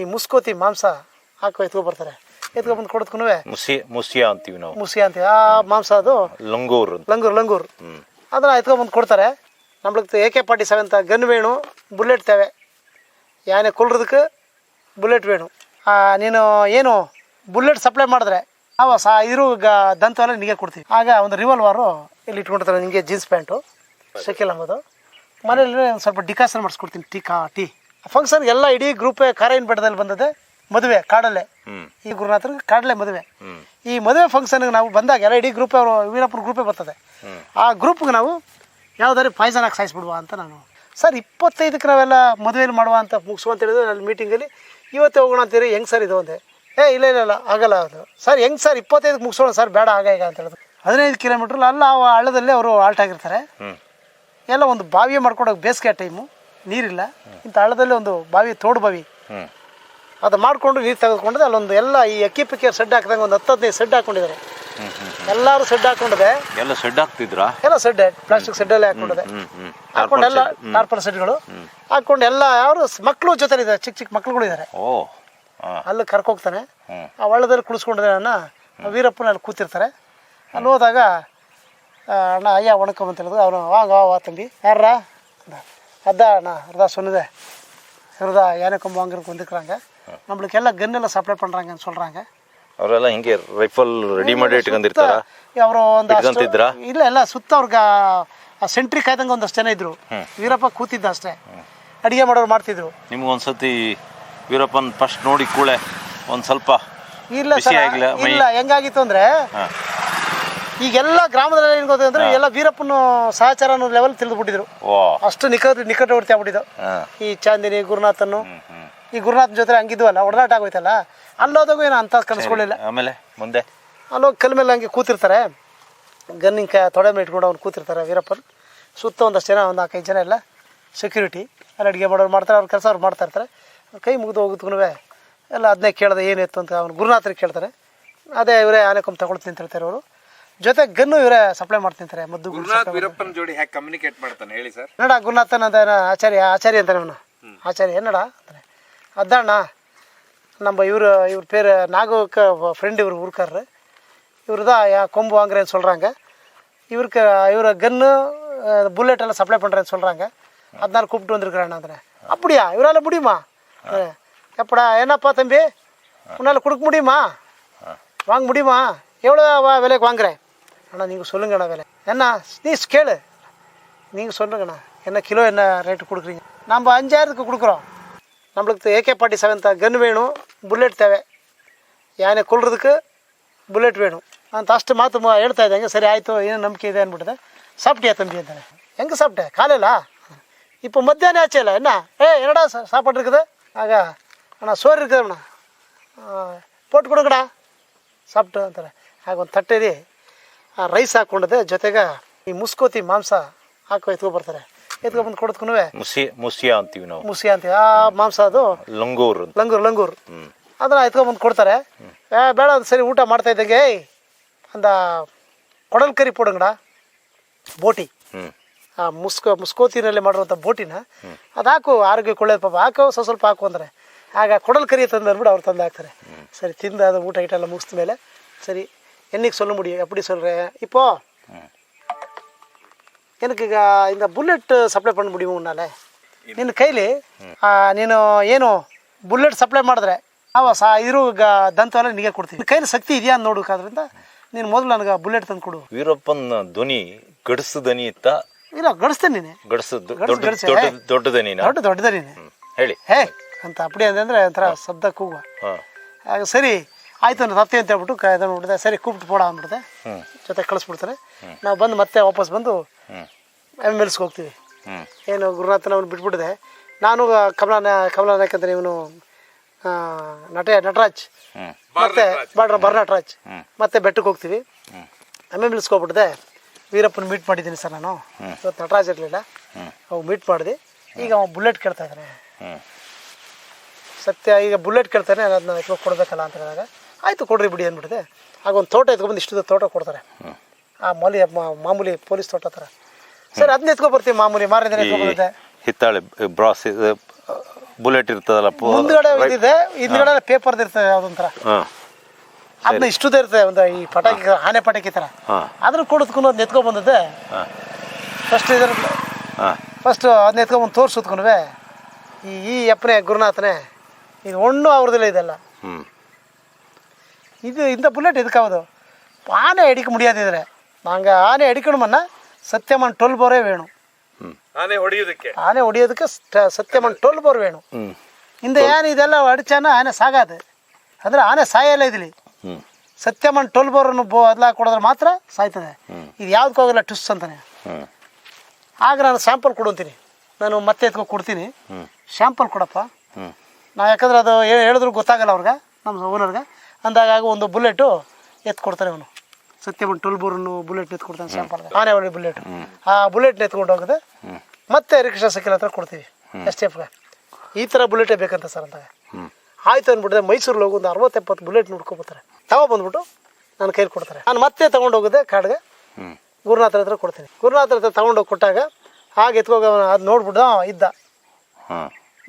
ಈ ಮುಸ್ಕೋತಿ ಮಾಂಸ ಹಾಕೋ ಎತ್ಕೊ ಬರ್ತಾರೆ ಎತ್ಕೊ ಬಂದು ಕೊಡದ್ಕು ಮುಸಿ ಮುಸಿಯ ಅಂತೀವಿ ನಾವು ಮುಸಿ ಅಂತೀವಿ ಆ ಮಾಂಸ ಅದು ಲಂಗೂರ್ ಅಂತ ಲಂಗೂರ್ ಲಂಗೂರ್ ಹ್ಮ್ ಅದನ್ನ ಎತ್ಕೊಂಬಂದು ಕೊಡ್ತಾರೆ நம்மளுக்கு A K forty seven gun Venu bullet ತೇವೆ Yane ಕೊಲ್ಲೋದಕ್ಕೆ bullet Venu ಆ, ನೀನು ಏನು ಬುಲೆಟ್ ಸಪ್ಲೈ ಮಾಡಿದ್ರೆ ನಾವು ಸಾ ಇರು ಗ ದಂತವೆಲ್ಲ ನಿಮಗೆ ಕೊಡ್ತೀವಿ ಆಗ ಒಂದು ರಿವಾಲ್ವಾರು ಇಲ್ಲಿ ಇಟ್ಕೊಂಡಿರ್ತಾರೆ ನಿಮಗೆ ಜೀನ್ಸ್ ಪ್ಯಾಂಟು ಶಕಿಲ್ ಅಂಬೋದು ಮನೇಲಿ ಒಂದು ಸ್ವಲ್ಪ ಡಿಕಾಸನ್ ಮಾಡಿಸ್ಕೊಡ್ತೀನಿ ಟೀ ಕಾ ಟೀ ಫಂಕ್ಷನ್ ಎಲ್ಲ ಇಡೀ ಗ್ರೂಪೇ ಕಾರೈನ್ ಬೆಟ್ಟದಲ್ಲಿ ಬಂದದೆ ಮದುವೆ ಕಾಡಲ್ಲೇ. ಈ ಗುರುನಾಥನ ಕಾಡಲೆ ಮದುವೆ. ಈ ಮದುವೆ ಫಂಕ್ಷನ್ ನಾವು ಬಂದಾಗ ಎಲ್ಲ ಇಡೀ ಗ್ರೂಪ್ ಅವರು ವೀರಪ್ಪನ ಗ್ರೂಪೇ ಬರ್ತದೆ. ಆ ಗ್ರೂಪ್ಗೆ ನಾವು ಯಾವ್ದಾದ್ರು ಪಾಯ್ಸನ್ ಹಾಕಿ ಸಾಯಿಸ್ಬಿಡುವ ಅಂತ ನಾನು. ಸರ್ ಇಪ್ಪತ್ತೈದಕ್ಕೆ ನಾವೆಲ್ಲ ಮದುವೆಯಲ್ಲಿ ಮಾಡುವ ಅಂತ ಮುಗಿಸುವ ಅಂತ ಹೇಳಿದ್ರೆ ಅಲ್ಲಿ ಮೀಟಿಂಗಲ್ಲಿ ಇವತ್ತೇ ಹೋಗೋಣ ಅಂತೀರಿ ಹೆಂಗ್ ಸರ್ ಇದು? ಒಂದೇ ಏ ಇಲ್ಲ ಇಲ್ಲ ಇಲ್ಲ ಆಗಲ್ಲ ಅದು. ಸರ್ ಹೆಂಗ್ ಸರ್ ಇಪ್ಪತ್ತೈದಕ್ಕೆ ಮುಗಿಸೋಣ ಸರ್ ಬೇಡ ಆಗ ಈಗ ಅಂತ ಹೇಳಿದ್ರು. ಹದಿನೈದು ಕಿಲೋಮೀಟ್ರ್ ಅಲ್ಲ ಆ ಹಳ್ಳದಲ್ಲಿ ಅವರು ಆಲ್ಟ್ ಆಗಿರ್ತಾರೆ. ಎಲ್ಲ ಒಂದು ಬಾವಿಯೇ ಮಾಡ್ಕೊಂಡೋಗಿ ಬೇಸಿಗೆ ಟೈಮು ನೀರಿಲ್ಲ. ಇಂಥ ಹಳ್ಳದಲ್ಲಿ ಒಂದು ಬಾವಿ ತೋಡು ಬಾವಿ. ಅದು ಮಾಡಿಕೊಂಡು ನೀರು ತೆಗೆದುಕೊಂಡ್ರೆ ಅಲ್ಲೊಂದು ಎಲ್ಲ ಈ ಅಕ್ಕಿ ಪಿಕ್ಕಿ ಸೆಡ್ ಹಾಕಿದಂಗೆ ಒಂದು ಹತ್ತು ಹದಿನೈದು ಸೆಡ್ ಹಾಕೊಂಡಿದ್ದಾರೆ. ಎಲ್ಲರೂ ಸೆಡ್ ಹಾಕೊಂಡಿದೆ. ಎಲ್ಲ ಸೆಡ್ ಹಾಕ್ತಿದ್ರಾ? ಎಲ್ಲ ಸೆಡ್ ಪ್ಲಾಸ್ಟಿಕ್ ಸೆಡ್ಡಲ್ಲೇ ಹಾಕೊಂಡಿದೆ. ಹ್ಮ್ ಹ್ಮ್ ಹಾಕೊಂಡು ಎಲ್ಲ ಟಾರ್ಪಲ್ ಸೆಡ್ಗಳು ಹಾಕೊಂಡು ಎಲ್ಲ ಯಾರು ಮಕ್ಕಳು ಜೊತೆ ಇದ್ದಾರೆ ಚಿಕ್ಕ ಚಿಕ್ಕ ಮಕ್ಕಳುಗಳು ಇದ್ದಾರೆ. ಅಲ್ಲಿ ಕರ್ಕೋಗ್ತಾನೆ. ಆ ಹಳ್ಳದಲ್ಲಿ ಕುಳಿಸ್ಕೊಂಡಿದ್ದಾರೆ ಅಣ್ಣ ವೀರಪ್ಪನ ಅಲ್ಲಿ ಕೂತಿರ್ತಾರೆ. ಅಲ್ಲಿ ಹೋದಾಗ ಅಣ್ಣ ಅಯ್ಯ ವಣಕಂ ಅಂತ ಹೇಳಿದ್ರು. ಅವನು ವಾ ವಾ ತಂಬಿ ಯಾರ அதான் அண்ணா அதான் சொன்னதே இருந்தா யானைக்கும் வாங்குறதுக்கு வந்துக்கிறாங்க நம்மளுக்கு எல்லாம் ಸಪ್ಲೈ சப்ளை பண்ணுறாங்கன்னு சொல்கிறாங்க ಅವರೆಲ್ಲ ಹಿಂಗೆ ರೈಫಲ್ ರೆಡಿ ಮಾಡಿ ಇಟ್ಕೊಂಡಿರ್ತಾರ? ಅವರು ಒಂದು ಇಟ್ಕೊಂತಿದ್ರ? ಇಲ್ಲ ಎಲ್ಲ ಸುತ್ತ ಅವ್ರಿಗೆ ಸೆಂಟ್ರಿ ಕಾಯ್ದಂಗೆ ಒಂದಷ್ಟು ಜನ ಇದ್ರು. ವೀರಪ್ಪ ಕೂತಿದ್ದ ಅಷ್ಟೇ. ಅಡಿಗೆ ಮಾಡೋರು ಮಾಡ್ತಿದ್ರು. ನಿಮ್ಗೆ ಒಂದ್ಸತಿ ವೀರಪ್ಪನ ಫಸ್ಟ್ ನೋಡಿ ಕೂಳೆ. ಒಂದು ಸ್ವಲ್ಪ ಇಲ್ಲ ಇಲ್ಲ ಹೆಂಗಾಗಿತ್ತು ಅಂದ್ರೆ ಈಗೆಲ್ಲ ಗ್ರಾಮದಲ್ಲಿ ಏನ್ ಗೊತ್ತಿದೆ ಅಂದ್ರೆ ಎಲ್ಲ ವೀರಪ್ಪನ ಸಹಚಾರ ಅನ್ನೋ ಲೆವೆಲ್ ತಿಳಿದ್ಬಿಟ್ಟಿದ್ರು. ಅಷ್ಟು ನಿಕಟ ನಿಕಟವರ್ತಿ ಆಗ್ಬಿಟ್ಟಿದ್ದು. ಈ ಚಾಂದಿನಿ ಗುರುನಾಥನ್ನು. ಈ ಗುರುನಾಥನ ಜೊತೆ ಹಂಗಿದ್ವಲ್ಲ ಒಡನಾಟ ಆಗೋಯ್ತಲ್ಲ? ಅಲ್ಲೋದಾಗೂ ಏನು ಅಂತ ಕನಸ್ಕೊಳ್ಳಿಲ್ಲ ಆಮೇಲೆ ಮುಂದೆ? ಅಲ್ಲೋಗಿ ಕಲ್ ಮೇಲೆ ಹಂಗೆ ಕೂತಿರ್ತಾರೆ. ಗನ್ನಿಂಗ್ ಕ ತೊಡೆ ಮೇಲೆ ಇಟ್ಕೊಂಡು ಅವ್ನು ಕೂತಿರ್ತಾರೆ ವೀರಪ್ಪನ್. ಸುತ್ತ ಒಂದಷ್ಟು ಜನ ಒಂದು ನಾಲ್ಕೈದು ಜನ ಎಲ್ಲ ಸೆಕ್ಯೂರಿಟಿ ಅಲ್ಲಿ ಅಡುಗೆ ಮಾಡೋರು ಮಾಡ್ತಾರೆ ಅವ್ರ ಕೆಲಸ ಅವ್ರು ಮಾಡ್ತಾ ಇರ್ತಾರೆ. ಕೈ ಮುಗಿದು ಹೋಗುತ್ತೆ ಎಲ್ಲ ಅದನ್ನೇ ಕೇಳಿದೆ ಏನಿತ್ತು ಅಂತ ಅವ್ನು ಗುರುನಾಥರಿಗೆ ಕೇಳ್ತಾರೆ. ಅದೇ ಇವರೇ ಆನೆಕೊಂಬ ತಗೊಳ್ತೀನಿ ಅಂತ ಹೇಳ್ತಾರೆ ಅವರು ಜೊತೆ ಗನ್ನು ಇವರೇ ಸಪ್ಲೈ ಮಾಡ್ತಿಂತಾರೆ ಮದ್ದು ಗುಂಡು ಗುರುನಾಥ್ supply ವೀರಪ್ಪನ ಜೋಡಿ ಹೇಗೆ ಕಮ್ಯುನಿಕೇಟ್ ಮಾಡ್ತಾನೆ ಹೇಳಿ ಸರ್ என்னடா குருநாத்தன் அந்த ஆச்சாரிய ஆச்சாரிய ಅಂತಾನೆ ಅವನು ಆಚಾರ್ಯ என்னடಾ ಅಂತಾನೆ ಅದಾಣ ನಮ್ಮ ಇವರು ಇವ್ರ பேர் நாகவுக்கு ஃப்ரெண்டு இவர் ஊருக்காரரு இவர் தான் என் கொம்பு வாங்குறேன்னு சொல்கிறாங்க இவருக்கு இவர் கன்னு புல்லட் எல்லாம் சப்ளை பண்ணுறேன்னு சொல்கிறாங்க அதனால கூப்பிட்டு வந்திருக்கிறேன் நான் அப்படியா இவரால் முடியுமா அஹ், எப்படா என்னப்பா தம்பி உன்னால் கொடுக்க முடியுமா வாங்க முடியுமா எவ்வளோ வா- விலைக்கு வாங்குறேன் அண்ணா நீங்கள் சொல்லுங்கண்ணா விலை என்ன நீ கேளு நீங்கள் சொல்லுங்கண்ணா என்ன கிலோ என்ன ரேட்டு கொடுக்குறீங்க நம்ம அஞ்சாயிரத்துக்கு கொடுக்குறோம் நம்மளுக்கு A K forty seven gun Venu bullet ತೇವೆ Yane ಕೊಲ್ಲೋದಕ್ಕೆ bullet Venu ಅಂತ ಅಷ್ಟು ಮಾತು ಮ- ಹೇಳ್ತಾ ಇದ್ದಂಗೆ ಸರಿ ಆಯಿತು ಏನು ನಂಬಿಕೆ ಇದೆ ಅಂದ್ಬಿಟ್ಟಿದೆ ಸಾಪ್ಟಿಯಾ ತಂಬಿ ಅಂತಾನೆ ಹೆಂಗೆ ಸಾಪ್ಟೆ ಕಾಲಿಲ್ಲ இப்போ மத்தியானம் ஆச்சு இல்லை என்ன ஏ என்னடா சா- சாப்பாடு இருக்குது ஆக அண்ணா சோறு இருக்குது அண்ணா போட்டு கொடுங்கடಾ ಸಾಪ್ಟು ಅಂತಾರೆ ಆಗ ಒಂದು ತಟ್ಟೆಲಿ ಆ ರೈಸ್ ಹಾಕೊಂಡದೆ ಜೊತೆಗೆ ಈ ಮುಸ್ಕೋತಿ ಮಾಂಸ ಹಾಕೋ ಎತ್ಕೊಬರ್ತಾರೆ ಬರ್ತಾರೆ. ಎತ್ಕೊ ಬಂದು ಕೊಡದ್ಕು ಮುಸಿ ಮುಸಿಯಾ ಅಂತೀವಿ ನಾವು. ಮುಸಿಯಾ ಅಂತೀವಿ. ಆ ಮಾಂಸ ಅದು ಲಂಗೂರ್ ಲಂಗೂರ್ ಲಂಗೂರ್. ಅದನ್ನ ಎತ್ಕೊಂಬಂದು ಕೊಡ್ತಾರೆ. ಏ ಬೇಡ ಅದು ಸರಿ ಊಟ ಮಾಡ್ತಾ ಇದ್ದಂಗೆ ಅಂದ ಕೊಡಲ್ ಕರಿ ಪೋಡಂಗಡ ಬೋಟಿ. ಆ ಮುಸ್ಕೋ ಮುಸ್ಕೋತಿನಲ್ಲಿ ಮಾಡಿರುವಂಥ ಬೋಟಿನ ಅದು ಹಾಕು ಆರೋಗ್ಯಕ್ಕೆ ಒಳ್ಳೇದು ಪಾಪ. ಹಾಕು ಸ್ವಲ್ಪ ಸ್ವಲ್ಪ ಹಾಕು ಅಂದರೆ. ಆಗ ಕೊಡಲ್ ಕರಿ ತಂದು ಅಂದ್ಬಿಟ್ಟು ಅವ್ರು ತಂದು ಹಾಕ್ತಾರೆ ಸರಿ ತಿಂದ ಅದು ಊಟ ಗೀಟ ಎಲ್ಲ ಮುಗಿಸಿದ ಮೇಲೆ ಸರಿ என்னைக்கு சொல்ல முடியும் எப்படி சொல்கிறேன் இப்போ எனக்கு ಈಗ இந்த ಬುಲೆಟ್ ಸಪ್ಲೈ பண்ண முடியும் ಉನ್ನಾಲೆ ನಿನ್ನ ಕೈಲಿ ಆ, ನೀನು ಏನು ಬುಲೆಟ್ ಸಪ್ಲೈ ಮಾಡಿದ್ರೆ ಅವ ಸಾ ಇರು ಗ ದಂತವೆಲ್ಲ ನಿಮಗೆ ಕೊಡ್ತೀನಿ ನಿನ್ನ ಕೈಲಿ ಶಕ್ತಿ ಇದೆಯಾ ಅಂತ ನೋಡೋಕ್ಕಾದ್ರಿಂದ ನೀನು ಮೊದಲು ನನಗೆ ಬುಲೆಟ್ ತಂದು ಕೊಡು ವೀರಪ್ಪನ್ ಧ್ವನಿ ಗಡಸು ದನಿ ಇತ್ತ ಇಲ್ಲ ಗಡಿಸ್ತೇನೆ ನೀನೆ ಗಡಸು ಗಡ್ಸು, ದೊಡ್ಡ ಗಡ್ಸು, ದೊಡ್ಡ ಹೇ. ದೊಡ್ಡ ದನಿನ ದೊಡ್ಡ ದೊಡ್ಡದ ನೀನೆ ಹೇಳಿ ಹೇ ಅಂತ ಅಪ್ಪಡಿ ಅಂದ್ರೆ ಒಂಥರ ಶಬ್ದ ಕೂಗುವ ಹಾ ಆಗ ಸರಿ ಆಯ್ತು ಅಂದ್ರೆ ತಪ್ತಿ ಅಂತ ಹೇಳ್ಬಿಟ್ಟು ಕ- ಇದನ್ನ ಬಿಡ್ದೆ ಸರಿ ಕೂಪಿಟ್ಟು ಪೋಡ ಅಂದ್ಬಿಡ್ದೆ ಹ್ಮ್. ಜೊತೆ ಕಳಿಸ್ಬಿಡ್ತಾರೆ. ನಾವು ಬಂದು ಮತ್ತೆ ವಾಪಸ್ ಬಂದು ಎಂ ಎಲ್ಸ್ಗೆ ಹೋಗ್ತೀವಿ. ಏನು ಗುರುನಾಥನ ಅವ್ನು ಬಿಟ್ಬಿಟ್ಟಿದೆ. ನಾನು ಕಮಲ ಕಮಲ ನಾಯಕಂದ್ರೆ ಇವನು ನಟ ನಟರಾಜ್. ಮತ್ತೆ ಬಾಡ್ರ ಬರ್ ನಟರಾಜ್ ಮತ್ತೆ ಬೆಟ್ಟಕ್ಕೆ ಹೋಗ್ತೀವಿ. ಎಂ ಎಂ ಎಲ್ಸ್ಗೆ ಹೋಗ್ಬಿಟ್ಟಿದೆ. ವೀರಪ್ಪನ ಮೀಟ್ ಮಾಡಿದ್ದೀನಿ ಸರ್ ನಾನು. ಇವತ್ತು ನಟರಾಜ್ ಇರಲಿಲ್ಲ. ಅವ್ ಮೀಟ್ ಮಾಡಿದೆ. ಈಗ ಅವ ಬುಲೆಟ್ ಕೇಳ್ತಾ ಇದ್ದಾನೆ ಸತ್ಯ ಈಗ ಬುಲೆಟ್ ಕೇಳ್ತಾನೆ ಅದನ್ನ ಕೊಡ್ಬೇಕಲ್ಲ ಕೊಡಬೇಕಲ್ಲ ಅಂತ ಹೇಳಿದಾಗ. ಆಯಿತು ಕೊಡ್ರಿ ಬಿಡಿ ಅಂದ್ಬಿಟ್ಟಿದೆ. ಆಗ ಒಂದು ತೋಟ ಎತ್ಕೊಂಡ್ಬಂದು ಇಷ್ಟು ತೋಟ ಕೊಡ್ತಾರೆ. ಆ ಮಾಲಿ ಮಾಮೂಲಿ ಪೊಲೀಸ್ ತೋಟ ಥರ ಸರ್ ಅದನ್ನ ಎತ್ಕೊ ಬರ್ತೀವಿ ಮಾಮೂಲಿ ಮಾರನೇ ದಿನ ಎತ್ಕೊಂಡ್ಬಂದಿದ್ದೆ ಹಿತ್ತಾಳೆ ಬ್ರಾಸ್ ಬುಲೆಟ್ ಇರ್ತದಲ್ಲ ಮುಂದ್ಗಡೆ ಇದಿದೆ ಹಿಂದ್ಗಡೆ ಪೇಪರ್ದು ಇರ್ತದೆ ಯಾವ್ದೊಂಥರ ಹಾಂ. ಅದನ್ನ ಇಷ್ಟದ ಇರ್ತದೆ ಒಂದು ಈ ಪಟಾಕಿ ಆನೆ ಪಟಾಕಿ ಥರ. ಅದನ್ನ ಕೊಡೋದ್ಕೊಂಡು ಅದನ್ನ ಎತ್ಕೊಂಡ್ ಬಂದದ್ದೆ. ಫಸ್ಟ್ ಇದ್ರ ಹಾಂ. ಫಸ್ಟ್ ಅದನ್ನ ಎತ್ಕೊಂಡ್ಬಂದು ತೋರಿಸುತ್ಕೊಂಡ್ವೆ ಈ ಈ ಅಪ್ಪನೇ ಗುರುನಾಥನೇ ಇದು ಒಣ್ಣು ಅವ್ರದಿಲ್ಲ ಇದೆಲ್ಲ. ಇದು ಇಂಥ ಬುಲೆಟ್ ಇದಕ್ಕಾವುದು ಆನೆ ಅಡಿಕ ಮುಡಿಯೋದಿದ್ರೆ. ನಂಗೆ ಆನೆ ಸತ್ಯಮನ್ ಟೊಲ್ ಬೋರೇ ವೇಣು. ಆನೆ ಹೊಡಿಯೋದಕ್ಕೆ? ಆನೆ ಹೊಡಿಯೋದಕ್ಕೆ ಸ- ಸತ್ಯಮನ್ ಟೊಲ್ ಬೋರ್ ವೇಣು. ಇಂದ ಏನು ಇದೆಲ್ಲ ಅಡಿಚಾನ ಆನೆ ಸಾಗಾದೆ. ಅಂದ್ರೆ ಆನೆ ಸಾಯಲ್ಲ ಇದಿಲ್ಲಿ ಹ್ಞೂ ಸತ್ಯಮನ್ ಟೊಲ್ ಬೋರನ್ನು ಬೋ ಅದಲ ಕೊಡಿದ್ರೆ ಮಾತ್ರ ಸಾಯ್ತದೆ. ಇದು ಯಾವ್ದಕ್ಕೆ ಹೋಗಲ್ಲ ಟುಸ್ ಅಂತಾನೆ. ಆಗ ನಾನು ಸ್ಯಾಂಪಲ್ ಕೊಡಂತೀನಿ ನಾನು ಮತ್ತೆ ಎತ್ಕೊ ಕೊಡ್ತೀನಿ. ಶ್ಯಾಂಪಲ್ ಕೊಡಪ್ಪ. ನಾವು ಯಾಕಂದ್ರೆ ಅದು ಹೇಳಿದ್ರು ಗೊತ್ತಾಗಲ್ಲ ಅವ್ರಿಗೆ ನಮ್ಮ ಓನರ್ಗೆ ಅಂದಾಗ ಒಂದು ಬುಲೆಟು ಎತ್ತು ಕೊಡ್ತಾನೆ ಅವನು ಸತ್ಯಮನ್ ಟೊಲ್ ಬೋರನ್ನು ಬುಲೆಟ್ ಎತ್ಕೊಡ್ತಾನೆ ಸ್ಯಾಂಪಲ್ ಆನೆ ಅವಳಿ ಬುಲೆಟ್. ಆ ಬುಲೆಟ್ನ ಎತ್ಕೊಂಡು ಹೋಗದೆ ಮತ್ತೆ ರಿಕ್ಷಾ ಸೈಕಲ್ ಹತ್ರ ಕೊಡ್ತೀವಿ ಎಸ್ ಎಫ್ಗೆ ಈ ಥರ ಬುಲೆಟೇ ಬೇಕಂತ ಸರ್ ಅಂದಾಗ. ಆಯ್ತು ಅಂದ್ಬಿಟ್ಟೆ ಮೈಸೂರಲ್ಲಿ ಹೋಗಿ ಒಂದು ಅರವತ್ತೆಪ್ಪತ್ತು ಬುಲೆಟ್ ನೋಡ್ಕೊಬರ್ತಾರೆ ಬಂದ್ಬಿಟ್ಟು ನನ್ನ ಕೈಲಿ ಕೊಡ್ತಾರೆ. ನಾನು ಮತ್ತೆ ತೊಗೊಂಡು ಹೋಗಿದ್ದೆ ಕಾಡ್ಗೆ ಗುರುನಾಥರ ಹತ್ರ ಕೊಡ್ತೀನಿ. ಗುರುನಾಥರ ಹತ್ರ ತೊಗೊಂಡೋಗಿ ಕೊಟ್ಟಾಗ ಹಾಗೆ ಎತ್ಕೋಗ ಅದು ನೋಡ್ಬಿಟ್ಟು ಇದ್ದ.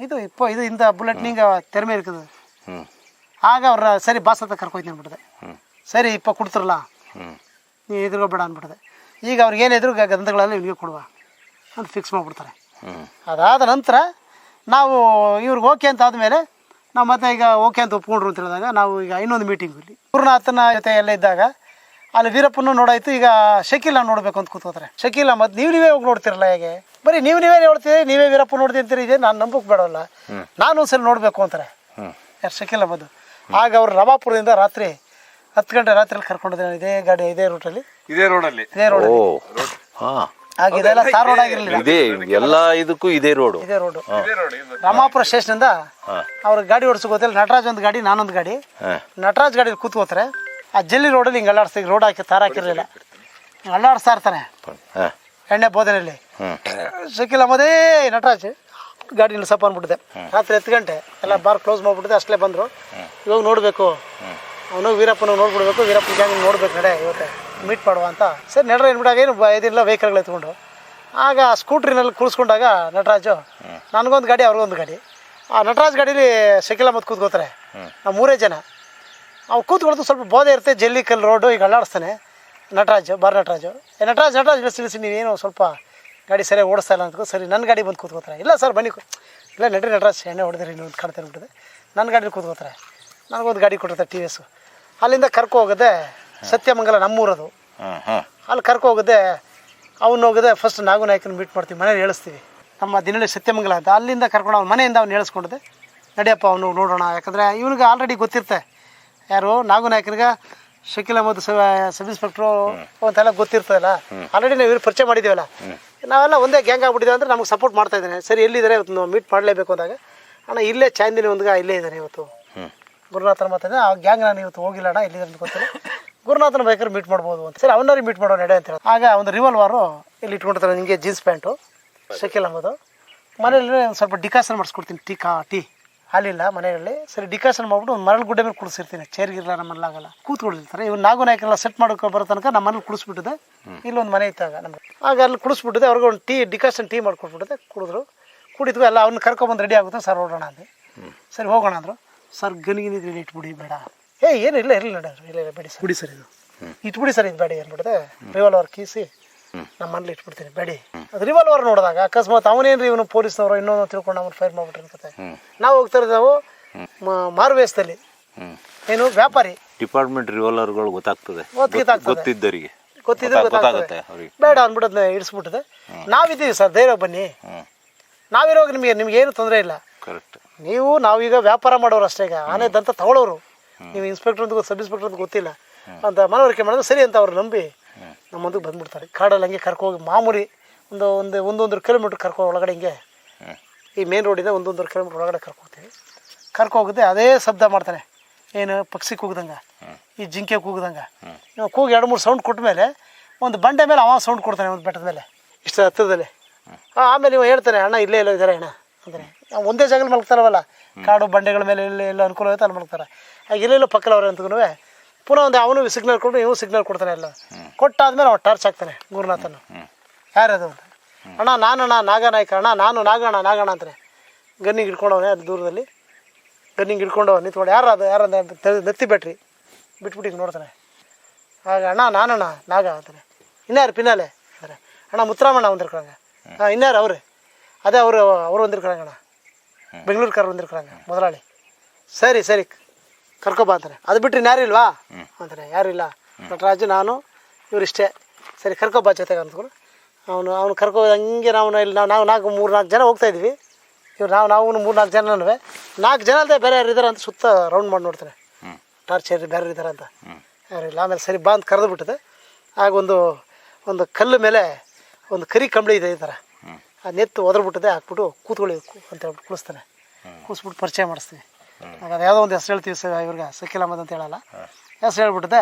ಇದು ಇಪ್ಪ ಇದು ಇಂಥ ಬುಲೆಟ್ ನಿಂಗೆ ತೆರೆಮೆ ಇರ್ತದೆ. ಆಗ ಅವ್ರ ಸರಿ ಬಾಸ್ ಹತ್ರ ಕರ್ಕೊಯ್ತೀನಿ ಅಂದ್ಬಿಟ್ಟಿದೆ ಸರಿ ಇಪ್ಪ ಕೊಡ್ತಿರಲ್ಲ. ನೀವು ಎದುರುಗೋಬೇಡ ಅಂದ್ಬಿಟ್ಟಿದೆ ಈಗ ಅವ್ರಿಗೆ ಏನು ಎದುರು ಗಂಧಗಳಲ್ಲಿ ಇವ್ನಿಗೆ ಕೊಡುವ. ಅಂತ ಫಿಕ್ಸ್ ಮಾಡಿಬಿಡ್ತಾರೆ. ಅದಾದ ನಂತರ ನಾವು ಇವ್ರಿಗೆ ಓಕೆ ಅಂತ ಆದಮೇಲೆ ನಾವು ಮತ್ತೆ ಈಗ ಓಕೆ ಅಂತ ಒಪ್ಕೊಂಡ್ರು ಅಂತ ಹೇಳಿದಾಗ ನಾವು ಈಗ ಇನ್ನೊಂದು ಮೀಟಿಂಗ್ ಇಲ್ಲಿ ಗುರುನಾಥನ ಜೊತೆ ಎಲ್ಲ ಇದ್ದಾಗ ಅಲ್ಲಿ ವೀರಪ್ಪನ ನೋಡಾಯ್ತು. ಈಗ ಶಕೀಲ ನೋಡಬೇಕು ಅಂತ ಕೂತ್ಕೋತಾರೆ. ಶಕೀಲ ಮತ್ತೆ ನೀವು ನೀವೇ ಹೋಗಿ ನೋಡ್ತಿರಲ್ಲ ಹೇಗೆ? ಬರೀ ನೀವು ನೀವೇ ನೋಡ್ತೀರಿ ನೀವೇ ವೀರಪ್ಪ ನೋಡ್ತೀನಿ ಅಂತೀರಿ ಇದೆ ನಾನು ನಂಬಕ್ಕೆ ಬೇಡವಲ್ಲ. ನಾನು ಒಂದ್ಸಲ ನೋಡಬೇಕು ಅಂತಾರೆ. ಯಾರು ಶಕೀಲ ಬಂದು. ಆಗ ಅವರು ರಮಾಪುರದಿಂದ ರಾತ್ರಿ ಹತ್ತು ಗಂಟೆ ರಾತ್ರಿಯಲ್ಲಿ ಕರ್ಕೊಂಡಿದ್ದೆ ಇದೇ ಗಾಡಿ ಇದೇ ರೂಟಲ್ಲಿ? ಇದೇ ರೋಡಲ್ಲಿ. ಇದೇ ರೋಡ್ ಓ. ಹಾಂ. ಆಗ ಇದೆಲ್ಲ ಸಾರ್ ರೋಡ್ ಆಗಿರಲಿಲ್ಲ. ಇದೇ ಎಲ್ಲ ಇದಕ್ಕೂ ಇದೇ ರೋಡು. ಇದೇ ರೋಡು. ರಾಮಾಪುರ ಸ್ಟೇಷನಿಂದ ಅವ್ರ ಗಾಡಿ ಓಡಿಸೋ ಹೋದ್ರೆ ನಟರಾಜ್ ಒಂದು ಗಾಡಿ ನಾನೊಂದು ಗಾಡಿ. ನಟರಾಜ್ ಗಾಡಿಲಿ ಕೂತ್ಕೋತಾರೆ ಆ ಜಲ್ಲಿ ರೋಡಲ್ಲಿ ಹಿಂಗೆ ಅಲ್ಲಾಡಿಸ್ತೀವಿ ರೋಡ್ ಹಾಕಿ ತಾರ ಹಾಕಿರಲಿಲ್ಲ. ಅಲ್ಲಾಡ್ಸ್ತಾ ಇರ್ತಾನೆ. ಹಾಂ. ಎಣ್ಣೆ ಬೋಧನೆಯಲ್ಲಿ ಸಿಕ್ಕಿಲ್ಲ ಶಕೀಲ್ ಅಮ್ಮದೇ ನಟರಾಜ್. ಗಾಡಿ ನಿಲ್ಸಪ್ಪ ಅಂದ್ಬಿಟ್ಟಿದೆ. ರಾತ್ರಿ ಹತ್ತು ಗಂಟೆ ಎಲ್ಲ ಬಾರ್ ಕ್ಲೋಸ್ ಮಾಡಿಬಿಟ್ಟಿದೆ ಅಷ್ಟೇ ಬಂದರು. ಇವಾಗ ನೋಡಬೇಕು. ಅವನು ವೀರಪ್ಪನ ನೋಡ್ಬಿಡ್ಬೇಕು ವೀರಪ್ಪನ ಗ್ಯಾಂಗ್ ನೋಡ್ಬೇಕು ನಡೆ ಇವತ್ತೆ ಮೀಟ್ ಮಾಡುವ ಅಂತ. ಸರಿ ನಡ್ರ ಏನ್ಬಿಡಾಗ ಏನು ಇದಿಲ್ಲ ವೆಹಿಕಲ್ಗಳು ಎತ್ಕೊಂಡು. ಆಗ ಸ್ಕೂಟ್ರಿನಲ್ಲಿ ಕೂರಿಸ್ಕೊಂಡಾಗ ನಟರಾಜು ನನಗೊಂದು ಗಾಡಿ ಅವ್ರಿಗೊಂದು ಗಾಡಿ. ಆ ನಟರಾಜ್ ಗಾಡೀಲಿ ಶಕೀಲ ಮತ್ತು ಕೂತ್ಕೋತಾರೆ. ನಾವು ಮೂರೇ ಜನ. ಅವ್ನು ಕೂತ್ಕೊಳ್ತು ಸ್ವಲ್ಪ ಬೋಧೆ ಇರುತ್ತೆ ಜಲ್ಲಿ ಕಲ್ ರೋಡು ಈಗ ಅಲ್ಲಾಡಿಸ್ತಾನೆ. ನಟರಾಜು ಬಾರ್ ನಟರಾಜು. ಏ ನಟರಾಜ್ ನಟರಾಜ್ ಬೆಳೆಸಿ ನೀವೇನು ಸ್ವಲ್ಪ ಗಾಡಿ ಸರಿಯಾಗಿ ಓಡಿಸ್ತಾ ಇಲ್ಲ ಅಂತ ಸರಿ ನನ್ನ ಗಾಡಿ ಬಂದು ಕೂತ್ಕೋತಾರೆ. ಇಲ್ಲ ಸರ್ ಬನ್ನಿ ಇಲ್ಲ ನಡ್ರಿ ನಡ್ರಾಸ್ ಎಣ್ಣೆ ಹೊಡೆದ್ರಿ ನೀವು ಕಾಣ್ತಾ ಇರ್ಬಿಟ್ಟಿದೆ ನನ್ನ ಗಾಡಿಲಿ ಕೂತ್ಕೋತಾರೆ. ನನಗೊಂದು ಗಾಡಿ ಕೊಟ್ಟಿರ್ತಾರೆ ಟಿ ವಿ ಎಸ್ಸು ಅಲ್ಲಿಂದ ಕರ್ಕೊ ಹೋಗದೆ ಸತ್ಯಮಂಗಲ ನಮ್ಮೂರದು. ಅಲ್ಲಿ ಕರ್ಕೊ ಹೋಗದೆ ಅವನು ಹೋಗದೆ ಫಸ್ಟ್ ನಾಗು ನಾಯಕನ ಮೀಟ್ ಮಾಡ್ತೀವಿ ಮನೇಲಿ ಹೇಳಿಸ್ತೀವಿ. ನಮ್ಮ ದಿನಳ್ಳಿ ಸತ್ಯಮಂಗಲ ಅಂತ. ಅಲ್ಲಿಂದ ಕರ್ಕೊಂಡು ಅವ್ನ ಮನೆಯಿಂದ ಅವ್ನು ಹೇಳಿಸ್ಕೊಂಡಿದ್ದೆ. ನಡಿಯಪ್ಪ ಅವನು ನೋಡೋಣ. ಯಾಕಂದರೆ ಇವನಿಗೆ ಆಲ್ರೆಡಿ ಗೊತ್ತಿರುತ್ತೆ. ಯಾರು? ನಾಗು ನಾಯಕನಿಗೆ Shakeel Ahmed sub sub inspector ಅಂತೆಲ್ಲ ಗೊತ್ತಿರ್ತದಲ್ಲ. ಆಲ್ರೆಡಿ ನಾವು ಇವ್ರು ಪರಿಚಯ ಮಾಡಿದ್ದೀವಲ್ಲ. ನಾವೆಲ್ಲ ಒಂದೇ ಗ್ಯಾಂಗ್ ಆಗ್ಬಿಟ್ಟಿದೆ ಅಂದರೆ ನಮಗೆ ಸಪೋರ್ಟ್ ಮಾಡ್ತಾ ಇದ್ದಾನೆ. ಸರಿ ಎಲ್ಲಿದ್ದಾರೆ ಇವತ್ತು ನಾವು ಮೀಟ್ ಮಾಡಲೇಬೇಕು ಅಂದಾಗ ಅಣ್ಣ ಇಲ್ಲೇ ಚಾಂದಿನಿ ಒಂದ್ಗ ಇಲ್ಲೇ ಇದ್ದಾನೆ ಇವತ್ತು. ಗುರುನಾಥನ ಮಾತಾಡಿದೆ ಆ ಗ್ಯಾಂಗ್ ನಾನು ಇವತ್ತು ಹೋಗಿಲ್ಲ ಅಣ್ಣ ಇಲ್ಲಿದ್ದಾರೆ ಅಂತ ಗೊತ್ತಿಲ್ಲ. ಗುರುನಾಥನ ಬೈಕರ್ ಮೀಟ್ ಮಾಡ್ಬೋದು ಅಂತ. ಸರಿ ಅವನವ್ರಿಗೆ ಮೀಟ್ ಮಾಡೋ ನಡೆ ಅಂತ ಹೇಳಿ ಆಗ ಒಂದು ರಿವಾಲ್ವಾರು ಇಲ್ಲಿ ಇಟ್ಕೊಂಡಿರ್ತಾರೆ ನಿಮಗೆ ಜೀನ್ಸ್ ಪ್ಯಾಂಟು ಶಕೀಲ್ ಅಹಮದು ಮನೇಲಿ ಒಂದು ಸ್ವಲ್ಪ ಡಿಕಾಸನ್ ಮಾಡಿಸ್ಕೊಡ್ತೀನಿ ಟೀ ಕಾ ಟೀ. ಹಾಲಿಲ್ಲ ಮನೆಯಲ್ಲಿ. ಸರಿ ಡಿಕಾಸನ್ ಮಾಡ್ಬಿಟ್ಟು ಒಂದು ಮರಳು ಗುಡ್ಡೆ ಮೇಲೆ ಕುಡಿಸಿರ್ತೀನಿ. ಚೇರ್ಗಿರ್ಲ ನಮ್ಮ ಮನೇಲಾಗಲ್ಲ ಕೂತ್ಕೊಂಡಿರ್ತಾರೆ ಇವ್ರು ನಾಗು ನಾಯಕನೆಲ್ಲ ಸೆಟ್ ಮಾಡ್ಕೊ ಬರೋ ತನಕ ನಮ್ಮ ಮನೇಲಿ ಕುಡಿಸ್ಬಿಟ್ಟಿದೆ. ಇಲ್ಲೊಂದು ಮನೆ ಇತ್ತಾಗ ನಮಗೆ. ಆಗ ಅಲ್ಲಿ ಕುಡಿಸ್ಬಿಟ್ಟಿದೆ. ಅವ್ರಿಗೆ ಒಂದು ಟೀ ಡಿಕಾಸನ್ ಟೀ ಮಾಡ್ಕೊಟ್ಬಿಟ್ಟಿದೆ. ಕುಡಿದ್ರು. ಕುಡಿದ್ವಿ ಎಲ್ಲ ಅವ್ನು ಕರ್ಕೊಂಬಂದು ರೆಡಿ ಆಗುತ್ತೆ. ಸರ್ ಹೊರಡೋಣ ಅಂತ ಸರಿ ಹೋಗೋಣ ಅಂದರು. ಸರ್ ಗನಿಗಿನಿದ್ರೆ ಇಟ್ಬಿಡಿ ಬೇಡ. ಏ ಏನಿಲ್ಲ ಇರಲಿಲ್ಲ ಇಲ್ಲ ಇಲ್ಲ ಬೇಡಿ ಸರ್. ಬಿಡಿ ಸರ್ ಇದು. ಇಟ್ಬಿಡಿ ಸರ್ ಇದು ಬೇಡಿ ಅಂದ್ಬಿಟ್ಟಿದೆ ರಿವಾಲ್ವರ್ ಕೀಸಿ. ನಮ್ಮ ಮನೇಲಿ ಇಟ್ಬಿಡ್ತೀನಿ. ಬೇಡಿ. ಅದು ರಿವಾಲ್ವರ್ ನೋಡಿದಾಗ ಅಕಸ್ಮಾತ್ ಅವನೇನ್ರಿ ಇವನು ಪೊಲೀಸ್ನವರು ಇನ್ನೊಂದು ತಿಳ್ಕೊಂಡು ಅವ್ನು ಫೈರ್ ಮಾಡ್ಬಿಟ್ರಿ ಅನ್ಕತ್ತೆ ನಾವು ಹೋಗ್ತಾ ಇರೋದು ನಾವು ಮ- ಮಾರುವೇಷದಲ್ಲಿ ಏನು ವ್ಯಾಪಾರಿ. ಡಿಪಾರ್ಟ್ಮೆಂಟ್ ರಿವಾಲ್ವರ್ಗಳು ಗೊತ್ತಾಗ್ತದೆ. ಗೊತ್ತಿದ್ದವರಿಗೆ. ಗೊತ್ತಿದ್ರೆ ಗೊತ್ತಾಗ್- ಗೊತ್ತಾಗುತ್ತೆ ಬೇಡ ಅಂದ್ಬಿಟ್ಟು ಇಡಿಸ್ಬಿಟ್ಟಿದೆ ನಾವಿದ್ದೀವಿ ಸರ್ ಧೈರ್ಯ ಬನ್ನಿ. ನಾವಿರೋ ನಾವಿರೋವಾಗ ನಿಮಗೆ ನಿಮ್ಗೆ ಏನು ತೊಂದರೆ ಇಲ್ಲ. ಕರೆಕ್ಟ್ ನೀವು ನಾವೀಗ ವ್ಯಾಪಾರ ಮಾಡೋರು ಅಷ್ಟೇ ಈಗ. ಆನೆ ದಂತ ತಗೊಳ್ಳೋರು ನೀವು ಇನ್ಸ್ಪೆಕ್ಟರ್ ಅಂತ ಸಬ್ ಇನ್ಸ್ಪೆಕ್ಟರ್ ಅಂತ ಗೊತ್ತಿಲ್ಲ. ಅಂತ ಮನವರಿಕೆ ಮಾಡಿದ್ರೆ ಸರಿ ಅಂತ ಅವ್ರು ನಂಬಿ. ನಮ್ಮ ಮುಂದಕ್ಕೆ ಬಂದ್ಬಿಡ್ತಾರೆ. ಕಾಡಲ್ಲಿ ಹಂಗೆ ಕರ್ಕೋಗಿ ಮಾಮೂಲಿ ಒಂದು ಒಂದು ಒಂದೊಂದು ಕಿಲೋಮೀಟ್ರ್ ಕರ್ಕೋ ಒಳಗಡೆ ಹಿಂಗೆ ಈ ಮೇನ್ ರೋಡಿಂದ ಒಂದೊಂದು ಕಿಲೋಮೀಟ್ರ್ ಒಳಗಡೆ ಕರ್ಕೋಗ್ತೀವಿ ಕರ್ಕೋಗುತ್ತೆ ಅದೇ ಶಬ್ದ ಮಾಡ್ತಾನೆ. ಏನು ಪಕ್ಷಿ ಕೂಗ್ದಂಗೆ ಈ ಜಿಂಕೆ ಕೂಗ್ದಂಗೆ. ನೀವು ಕೂಗಿ ಎರಡು ಮೂರು ಸೌಂಡ್ ಕೊಟ್ಟ ಮೇಲೆ ಒಂದು ಬಂಡೆ ಮೇಲೆ ಅವ ಸೌಂಡ್ ಕೊಡ್ತಾನೆ ಒಂದು ಬೆಟ್ಟದ ಮೇಲೆ ಇಷ್ಟು ಹತ್ತಿರದಲ್ಲಿ. ಆಮೇಲೆ ಇವ ಹೇಳ್ತಾನೆ ಅಣ್ಣ ಇಲ್ಲೇ ಎಲ್ಲೋ ಇದ್ದಾರೆ ಅಣ್ಣ ಅಂದರೆ ಒಂದೇ ಜಾಗದಲ್ಲಿ ಮಲಗ್ತಾರವಲ್ಲ ಕಾಡು ಬಂಡೆಗಳ ಮೇಲೆ ಇಲ್ಲೇ ಎಲ್ಲ ಅನುಕೂಲ ಆಗುತ್ತೆ ಅಲ್ಲಿ ಹಾಗೆ ಆಗ ಇಲ್ಲೆಲ್ಲೋ ಪಕ್ಕದವ್ರೆ ಅಂತೂ ಪುನಃ ಒಂದು ಅವನು ಸಿಗ್ನಲ್ ಕೊಟ್ಟು ಇವು ಸಿಗ್ನಲ್ ಕೊಡ್ತಾನೆ ಎಲ್ಲ. ಕೊಟ್ಟಾದ್ಮೇಲೆ ಅವ ಟಾರ್ಚ್ ಹಾಕ್ತಾನೆ, ಗುರುನಾಥನು. ಯಾರದು ಅಂತ ಅಣ್ಣ, ನಾನಣ್ಣ, ನಾಗನಾಯ್ಕ ಅಣ್ಣ, ನಾನು ನಾಗಣ್ಣ ನಾಗಣ್ಣ ಅಂತಾನೆ. ಗನ್ನಿಗೆ ಹಿಡ್ಕೊಂಡವನೆ ಅಲ್ಲಿ ದೂರದಲ್ಲಿ. ಗನ್ನಿಗೆ ಹಿಡ್ಕೊಂಡು ನಿಂತ್ಕೊಂಡು ಯಾರು ಅದು, ಯಾರು ಅಂತ ತೆ- ನೆತ್ತಿ ಬೆಟ್ರಿ. ಬಿಟ್ಬಿಟ್ಟು ಹಿಂಗೆ ನೋಡ್ತಾನೆ. ಆಗ ಅಣ್ಣ, ನಾನಣ್ಣ, ನಾಗ ಅಂತಾನೆ. ಇನ್ಯಾರು ಪಿನ್ನಾಲೆ? ಅಂದರೆ ಅಣ್ಣ ಮುತ್ತರಾಮಣ್ಣ ಒಂದಿರ್ಕೊಳಂಗ ಹಾಂ ಇನ್ಯಾರು ಅವ್ರು? ಅದೇ ಅವರು ಅವರು ಒಂದಿರ್ಕೊಳಂಗಣ್ಣ ಬೆಂಗಳೂರು ಕಾರ್ ಒಂದಿರ್ಕೊಳಂಗ ಮೊದಲಾಳಿ. ಸರಿ ಸರಿ. ಕರ್ಕೊಬಾ ಅಂತಾರೆ. ಅದು ಬಿಟ್ಟರೆ ಯಾರು ಇಲ್ವಾ? ಅಂತಾನೆ ಯಾರು ಇಲ್ಲ. ನಟರಾಜು ನಾನು ಇವರಿಷ್ಟೇ ಸರಿ ಕರ್ಕೊಬಾ ಜೊತೆಗೆ ಅಂದ್ಕೊಂಡು ಅವನು ಅವ್ನು ಕರ್ಕೊ ಹಂಗೆ ನಾವು ಇಲ್ಲಿ ನಾವು ನಾವು ನಾಲ್ಕು ಮೂರು ನಾಲ್ಕು ಜನ ಹೋಗ್ತಾ ಇದ್ವಿ. ಇವ್ರು ನಾವು ನಾವು ಮೂರು ನಾಲ್ಕು ಜನನೂ ನಾಲ್ಕು ಜನ ಅಲ್ಲದೆ ಬೇರೆ ಯಾರು ಇದ್ದಾರೆ ಅಂತ ಸುತ್ತ ರೌಂಡ್ ಮಾಡಿ ನೋಡ್ತಾರೆ. ಟಾರ್ಚರ್ ಬೇರೆ ಇದ್ದಾರೆ ಅಂತ. ಇಲ್ಲ. ಆಮೇಲೆ ಸರಿ ಬಾ ಅಂತ ಕರೆದು ಬಿಟ್ಟಿದೆ. ಆಗ ಒಂದು ಒಂದು ಕಲ್ಲು ಮೇಲೆ ಒಂದು ಕರಿ ಕಂಬಳಿ ಇದೆ ಈ ಥರ. ಅದು ನೆತ್ತು ಒದರ್ಬಿಟ್ಟದೆ ಹಾಕ್ಬಿಟ್ಟು ಕೂತ್ಕೊಳ್ಳಿ ಅಂತ ಹೇಳ್ಬಿಟ್ಟು ಕುಳಿಸ್ತಾನೆ. ಕೂಸ್ಬಿಟ್ಟು ಪರಿಚಯ ಮಾಡಿಸ್ತೀವಿ ಅದು ಯಾವುದೋ ಒಂದು ಹೆಸರು ಹೇಳ್ತೀವಿ ಸರ್ ಇವ್ರಿಗೆ ಸಕಿಲ್ ಅಹಮದ್ ಅಂತ ಹೇಳಲ್ಲ. ಹೆಸರು ಹೇಳ್ಬಿಟ್ಟಿದೆ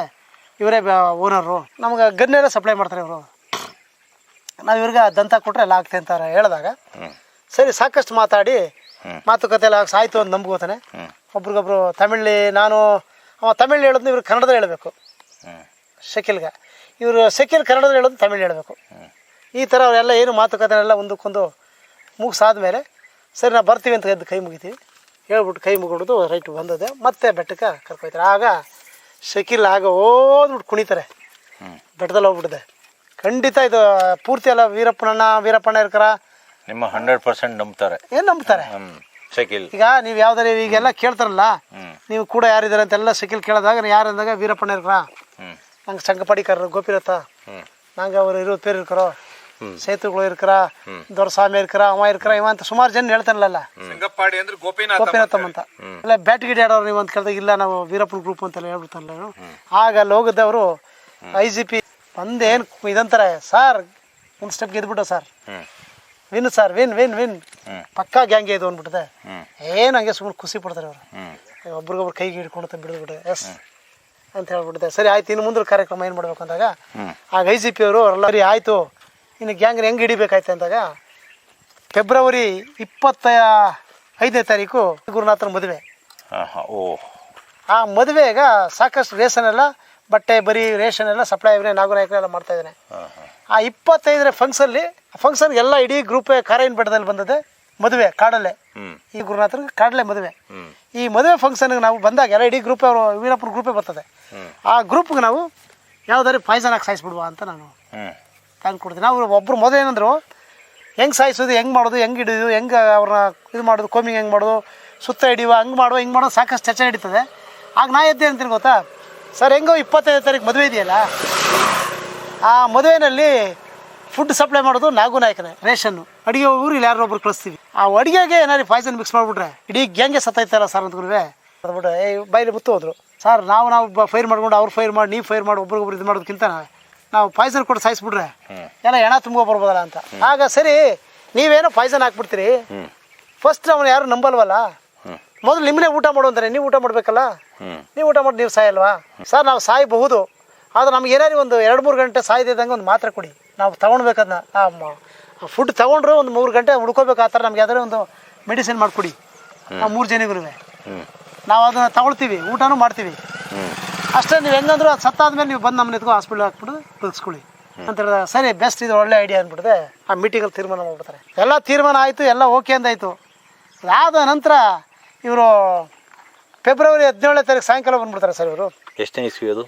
ಇವರೇ ಓನರು ನಮ್ಗೆ ಗನ್ನೆಲ್ಲ ಸಪ್ಲೈ ಮಾಡ್ತಾರೆ ಇವರು. ನಾವು ಇವ್ರಿಗೆ ದಂತ ಕೊಟ್ಟರೆ ಎಲ್ಲ ಆಗ್ತೇ ಅಂತ ಹೇಳಿದಾಗ. ಸರಿ ಸಾಕಷ್ಟು ಮಾತಾಡಿ ಮಾತುಕತೆ ಎಲ್ಲ ಸಾಯ್ತು ಅಂತ ನಂಬ್ಕೋತಾನೆ ಒಬ್ರಿಗೊಬ್ರು ತಮಿಳಿ ನಾನು ಅವ ತಮಿಳ್ ಹೇಳೋದು ಇವ್ರು ಕನ್ನಡದಲ್ಲಿ ಹೇಳಬೇಕು. ಶಕಿಲ್ಗೆ. ಇವರು ಶಕಿಲ್ ಕನ್ನಡದಲ್ಲಿ ಹೇಳೋದು ತಮಿಳ್ ಹೇಳಬೇಕು. ಈ ಥರ ಅವರೆಲ್ಲ ಏನು ಮಾತುಕತೆನೆಲ್ಲ ಒಂದಕ್ಕೊಂದು ಮುಗಿಸಾದ್ಮೇಲೆ ಸರಿ ನಾವು ಬರ್ತೀವಿ ಅಂತ ಕೈ ಮುಗಿತೀವಿ. ಹೇಳ್ಬಿಟ್ಟು ಕೈ ಮುಗಿಡೋದು ರೈಟ್ ಬಂದದೆ. ಮತ್ತೆ ಬೆಟ್ಟಕ್ಕೆ ಕರ್ಕೊಯ್ತಾರೆ ಆಗ ಶಕಿಲ್ ಆಗ ಓದ್ಬಿಟ್ಟು ಕುಣಿತಾರೆ. ಬೆಟ್ಟದಲ್ಲಿ ಹೋಗ್ಬಿಟ್ಟಿದೆ ಖಂಡಿತ ಇದು ಪೂರ್ತಿ ಎಲ್ಲ ವೀರಪ್ಪನಣ್ಣ ವೀರಪ್ಪಣ್ಣ ಇರ್ಕರ. ನಿಮ್ಮ ಹಂಡ್ರೆಡ್ ಪರ್ಸೆಂಟ್ ನಂಬ್ತಾರೆ. ಏನು ನಂಬ್ತಾರೆ? ಹ್ಮ್ ಶಕಿಲ್. ಈಗ ನೀವು ಯಾವ್ದಾರು ಈಗೆಲ್ಲ ಕೇಳ್ತಾರಲ್ಲ ಹ್ಮ್. ನೀವು ಕೂಡ ಯಾರಿದ್ದಾರೆ ಅಂತೆಲ್ಲ ಶಕಿಲ್ ಕೇಳಿದಾಗ ಯಾರು ಅಂದಾಗ ವೀರಪ್ಪಣ್ಣ ಇರ್ಕರ. ಹ್ಮ್. ನಂಗೆ ಸಂಗಪಡಿಕರ್ ಗೋಪಿರತ್ತ ಹ್ಮ್. ನಂಗೆ ಅವ್ರು ಇರೋ ಪೇರು ಇರ್ಕರೋ. ಸೇತುಗಳು ಇರ್ಕರ ದೊರಸ್ವಾಮಿ ಇರ್ಕರ ಅವ ಇರ್ಕರ ಇವ ಅಂತ ಸುಮಾರು ಜನ ಹೇಳ್ತಾನಲ್ಲ ಸಂಗಪ್ಪಾಡಿ ಅಂದ್ರೆ ಗೋಪಿನಾಥ ಗೋಪಿನಾಥಮ್ ಅಂತ. ಇಲ್ಲ ಬ್ಯಾಟ್ ಗಿಡ ಆಡೋರು ನೀವು ಅಂತ ಕೇಳಿದಾಗ ಇಲ್ಲ ನಾವು ವೀರಪ್ಪನ ಗ್ರೂಪ್ ಅಂತ ಹೇಳ್ಬಿಡ್ತಾರಲ್ಲ. ಆಗ ಅಲ್ಲಿ ಹೋಗಿದ್ದವರು ಐ ಜಿ ಪಿ ಬಂದೇನು ಇದಂತಾರೆ ಸರ್ ಒಂದು step ಗೆದ್ಬಿಟ್ಟು sir. Win sir win win win ಪಕ್ಕಾ ಗ್ಯಾಂಗೆ ಇದು ಅಂದ್ಬಿಟ್ಟಿದೆ. ಏನು ಹಂಗೆ ಸುಮ್ಮನೆ ಖುಷಿ ಪಡ್ತಾರೆ ಅವರು ಒಬ್ರಿಗೊಬ್ರು ಕೈಗೆ ಹಿಡ್ಕೊಂಡು ಬಿಡ್ಬಿಟ್ಟು ಎಸ್ ಅಂತ ಹೇಳ್ಬಿಟ್ಟಿದೆ. ಸರಿ ಆಯ್ತು ಇನ್ನು ಮುಂದೆ ಕಾರ್ಯಕ್ರಮ ಏನು ಮಾಡ್ಬೇಕು ಅಂದಾಗ. ಆಗ ಐ ಜಿ ಪಿ ಅವರು ಅವರೆಲ್ಲ ಸರಿ ಆಯಿತು ಇನ್ನು ಗ್ಯಾಂಗ್ನ ಹೆಂಗೆ ಹಿಡಿಬೇಕಾಯ್ತು ಅಂದಾಗ ಫೆಬ್ರವರಿ ಇಪ್ಪತ್ತ ಐದನೇ ತಾರೀಕು ಗುರುನಾಥನ ಮದುವೆ. ಓ. ಆ ಮದುವೆಗ ಸಾಕಷ್ಟು ರೇಷನ್ ಎಲ್ಲ ಬಟ್ಟೆ ಬರೀ ರೇಷನ್ ಎಲ್ಲ ಸಪ್ಲೈ ನಾಗನಾಯಕರು ಎಲ್ಲ ಮಾಡ್ತಾ ಇದ್ದಾನೆ. ಆ ಇಪ್ಪತ್ತೈದರ ಫಂಕ್ಷನಲ್ಲಿ ಫಂಕ್ಷನ್ಗೆ ಎಲ್ಲ ಇಡೀ ಗ್ರೂಪೇ ಕಾರೈನ್ ಬೆಟ್ಟದಲ್ಲಿ ಬಂದದೆ ಮದುವೆ ಕಾಡಲ್ಲೇ. ಈ ಗುರುನಾಥನ ಕಾಡಲೆ ಮದುವೆ. ಈ ಮದುವೆ ಫಂಕ್ಷನ್ಗೆ ನಾವು ಬಂದಾಗ ಎಲ್ಲ ಇಡೀ ಗ್ರೂಪ್ ಅವರು ವೀರಪ್ಪನ ಗ್ರೂಪೇ ಬರ್ತದೆ. ಆ ಗ್ರೂಪ್ಗೆ ನಾವು ಯಾವ್ದಾದ್ರು ಪಾಯ್ಸನ್ ಹಾಕಿ ಸಾಯಿಸ್ಬಿಡುವ ಅಂತ ನಾನು ತಂದು ಕೊಡ್ತೀನಿ. ಅವರು ಒಬ್ಬರು ಮೊದಲು ಏನಂದ್ರು, ಹೆಂಗೆ ಸಾಯಿಸೋದು, ಹೆಂಗೆ ಮಾಡೋದು, ಹೆಂಗೆ ಹಿಡಿಯೋದು ಹೆಂಗೆ ಅವ್ರನ್ನ ಇದು ಮಾಡೋದು ಕೋಮಿಂಗ್ ಹೆಂಗೆ ಮಾಡೋದು, ಸುತ್ತ ಹಿಡಿಯುವ, ಹಂಗೆ ಮಾಡುವ, ಹಿಂಗೆ ಮಾಡೋ ಸಾಕಷ್ಟು ಚರ್ಚೆ ನಡೀತದೆ. ಆಗ ನಾ ಎದ್ದೆ ಅಂತೀನಿ ಗೊತ್ತಾ? ಸರ್, ಹೆಂಗೋ ಇಪ್ಪತ್ತೈದು ತಾರೀಕು ಮದುವೆ ಇದೆಯಲ್ಲ? ಆ ಮದುವೆನಲ್ಲಿ ಫುಡ್ ಸಪ್ಲೈ ಮಾಡೋದು ನಾಗು ನಾಯಕನೇ, ರೇಷನ್ನು. ಅಡುಗೆ ಊರು ಇಲ್ಲಿ ಯಾರೋ ಒಬ್ರು ಕಳಿಸ್ತೀವಿ. ಆ ಅಡುಗೆಗೆ ಏನಾರು ಪಾಯ್ಸನ್ ಮಿಕ್ಸ್ ಮಾಡಿಬಿಟ್ರೆ, ಇಡೀ ಗ್ಯಾಂಗೆ ಸತ್ತೈತಲ್ಲ ಸರ್ ಅಂದ್ಕೊಂಡ್ರೆ ಅದ್ಬಿಟ್ರೆ, ಏ ಬೈಲಿ ಮುತ್ತು ಹೋದ್ರು. ಸರ್ ನಾವು ನಾವು ಫೈರ್ ಮಾಡ್ಕೊಂಡು ಅವ್ರು ಫೈರ್ ಮಾಡಿ, ನೀವು ಫೈರ್ ಮಾಡಿ, ಒಬ್ರಿಗೊಬ್ರು ಇದು ಮಾಡೋದಕ್ಕಿಂತ ಪಾಯ್ಸನ್ ಕೊಟ್ಟು ಸಾಯಿಸ್ಬಿಟ್ರೆ ಎಲ್ಲ ಹೆಣ ತುಂಬ ಬರ್ಬೋದಲ್ಲ ಅಂತ. ಆಗ ಸರಿ ನೀವೇನೋ ಪಾಯ್ಸನ್ ಹಾಕ್ಬಿಡ್ತೀರಿ. ಫಸ್ಟ್ ಅವನು ಯಾರು ನಂಬಲ್ವಲ್ಲ? ಮೊದಲು ನಿಮ್ಮನ್ನೇ ಊಟ ಮಾಡು ಅಂತಾರೆ ನೀವು ಊಟ ಮಾಡಬೇಕಲ್ಲ. ನೀವು ಊಟ ಮಾಡಿ ನೀವು ಸಾಯಲ್ವಾ? ಸರ್ ನಾವು ಸಾಯಬಹುದು. ಆದ್ರೆ ನಮ್ಗೆ ಏನಾದ್ರು ಒಂದು ಎರಡು ಮೂರು ಗಂಟೆ ಸಾಯ್ದಿದ್ದಂಗೆ ಒಂದು ಮಾತ್ರೆ ಕೊಡಿ. ನಾವು ತೊಗೊಳ್ಬೇಕದನ್ನ ಆ ಫುಡ್ ತಗೊಂಡ್ರು ಒಂದು ಮೂರು ಗಂಟೆ ಹುಡ್ಕೋಬೇಕು ಆ ಥರ ನಮ್ಗೆ ಯಾವ್ದಾರು ಒಂದು ಮೆಡಿಸಿನ್ ಮಾಡಿಕೊಡಿ. ಆ ಮೂರು ಜನಿಗೂ ಹ್ಮ್. ನಾವು ಅದನ್ನು ತಗೊಳ್ತೀವಿ ಊಟನೂ ಮಾಡ್ತೀವಿ. ಅಷ್ಟೇ ನೀವು ಹೆಂಗಂದ್ರು ಅದು ಸತ್ತಾದ್ಮೇಲೆ ನೀವು ಬಂದು ನಮ್ಮನ್ನ ಎತ್ಕೊ ಹಾಸ್ಪಿಟ್ಲ್ ಹಾಕ್ಬಿಟ್ಟು ತಿಳಿಸ್ಕೊಳ್ಳಿ ಅಂತ ಹೇಳಿದ ಸರಿ ಬೆಸ್ಟ್ ಇದು ಒಳ್ಳೆ ಐಡಿಯಾ ಅಂದ್ಬಿಟ್ಟಿದೆ ಆ ಮೀಟಿಂಗಲ್ಲಿ ತೀರ್ಮಾನ ಮಾಡ್ಬಿಡ್ತಾರೆ. ಎಲ್ಲ ತೀರ್ಮಾನ ಆಯಿತು ಎಲ್ಲ ಓಕೆ ಅಂದಾಯಿತು. ಅದಾದ ನಂತರ ಇವರು ಫೆಬ್ರವರಿ ಹದಿನೇಳನೇ ತಾರೀಕು ಸಾಯಂಕಾಲ ಬಂದ್ಬಿಡ್ತಾರೆ ಸರ್ ಇವರು. ಎಷ್ಟನೇ ಇಸ್ವಿ ಅದು?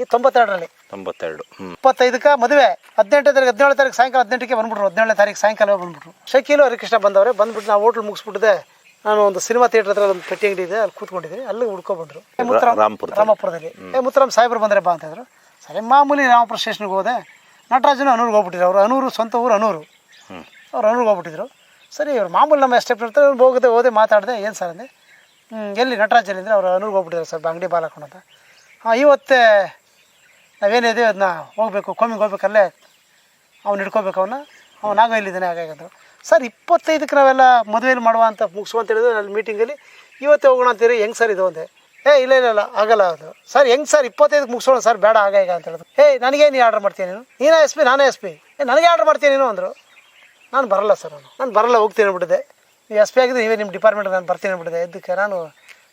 ಈ ತೊಂಬತ್ತೆರಡರಲ್ಲಿ. ತೊಂಬತ್ತೆರಡು ಇಪ್ಪತ್ತೈದಕ್ಕೆ ಮದುವೆ. ಹದಿನೆಂಟನೇ ತಾರೀಕು ಹದಿನೇಳು ತಾರೀಕು ಸಾಯಂಕಾಲ ಹದಿನೆಂಟಕ್ಕೆ ಬಂದ್ಬಿಟ್ರು ಹದಿನೇಳನೇ ತಾರೀಕು ಸಾಯಂಕಾಲ ಬಂದ್ಬಿಟ್ರು. ಶಕೀಲು ಹರಿಕೃಷ್ಣ ಬಂದವ್ರೆ ಬಂದ್ಬಿಟ್ಟು ನಾವು ಹೋಟ್ಲ್ ಮುಗಿಸ್ಬಿಟ್ಟಿದೆ ನಾನು ಒಂದು ಸಿನಿಮಾ ಥಿಯೇಟರ್ ಹತ್ರ ಒಂದು ಪೆಟ್ಟಿ ಅಂಗಡಿ ಇದೆ ಅಲ್ಲಿ ಕೂತ್ಕೊಂಡಿದ್ದೀನಿ. ಅಲ್ಲಿ ಹುಡ್ಕೊಬಂದ್ರು. ರಾಮ್ಪುರದಲ್ಲಿ. ರಾಮಪುರದಲ್ಲಿ. ಏ ಮುತ್ತರಾಮ್ ಸಾಹೇಬ್ರು ಬಂದ್ರೆ ಬಾ ಅಂತಂದ್ರು. ಸರಿ ಮಾಮೂಲಿ ರಾಮಪುರ ಸ್ಟೇಷನ್ಗೆ ಹೋದೆ. ನಟರಾಜನ ಅನೂರ್ಗೆ ಹೋಗ್ಬಿಟ್ಟಿದ್ರು. ಅವರು ಅನೂರು ಸ್ವಂತ ಊರು ಅನೂರು. ಅವ್ರು ಅನೂರ್ಗೆ ಹೋಗ್ಬಿಟ್ಟಿದ್ರು. ಸರಿ ಇವ್ರು ಮಾಮೂಲಿ ನಮ್ಮ ಎಷ್ಟೇ ಇರ್ತಾರೆ ಅವ್ರು ಹೋಗದೆ ಹೋದೆ ಮಾತಾಡಿದೆ ಏನು ಸರ್ ಅಂದೆ. ಎಲ್ಲಿ ನಟರಾಜಲ್ಲಿ ಅಂದರೆ ಅವ್ರು ಅನೂರ್ಗೆ ಹೋಗ್ಬಿಟ್ಟಿದ್ರು ಸರ್ ಅಂಗಡಿ ಬಾಲ್ ಹಾಕೊಂಡು ಅಂತ. ಹಾಂ ಇವತ್ತೇ ನಾವೇನಿದೆ ಅದನ್ನ ಹೋಗ್ಬೇಕು ಕೊಮ್ಮಿಗೆ ಹೋಗ್ಬೇಕಲ್ಲೇ ಅವ್ನು ಹಿಡ್ಕೋಬೇಕು ಅವನ್ನ. ಅವ್ನು ಆಗ ಇಲ್ಲಿದ್ದಾನೆ ಹಾಗಾಗಂದ್ರು ಸರ್ ಇಪ್ಪತ್ತೈದಕ್ಕೆ ನಾವೆಲ್ಲ ಮದುವೆಲಿ ಮಾಡುವ ಅಂತ ಮುಗಿಸು ಅಂತ ಹೇಳಿದ್ರು ಅಲ್ಲಿ ಮೀಟಿಂಗಲ್ಲಿ ಇವತ್ತೇ ಹೋಗೋಣ ಅಂತೀರಿ ಹೆಂಗೆ ಸರ್ ಇದು? ಒಂದೆ ಏ ಇಲ್ಲ ಇಲ್ಲ ಇಲ್ಲ ಆಗಲ್ಲ ಅದು. ಸರ್ ಹೆಂಗೆ ಸರ್ ಇಪ್ಪತ್ತೈದಕ್ಕೆ ಮುಗಿಸೋಣ ಸರ್ ಬೇಡ ಆಗ ಈಗ ಅಂತ ಹೇಳಿದ್ರು. ಏ ನನಗೆ ನೀ ಆರ್ಡರ್ ಮಾಡ್ತೀನಿ ನೀನು? ನೀನೇ ಎಸ್ ಪಿ ನಾನೇ ಎಸ್ ಪಿ. ಏ ನನಗೆ ಆರ್ಡರ್ ಮಾಡ್ತೀನಿ ನೀನು? ಅಂದರು. ನಾನು ಬರಲ್ಲ ಸರ್ ನಾನು. ನಾನು ಬರಲ್ಲ ಹೋಗ್ತೀನಿ ಬಿಟ್ಟಿದೆ ನೀವು ಎಸ್ ಪಿ ಆಗಿದ್ದು ನೀವೇ ನಿಮ್ಮ ಡಿಪಾರ್ಟ್ಮೆಂಟ್ ನಾನು ಬರ್ತೀನಿ ಅಂದ್ಬಿಟ್ಟಿದೆ ಇದಕ್ಕೆ ನಾನು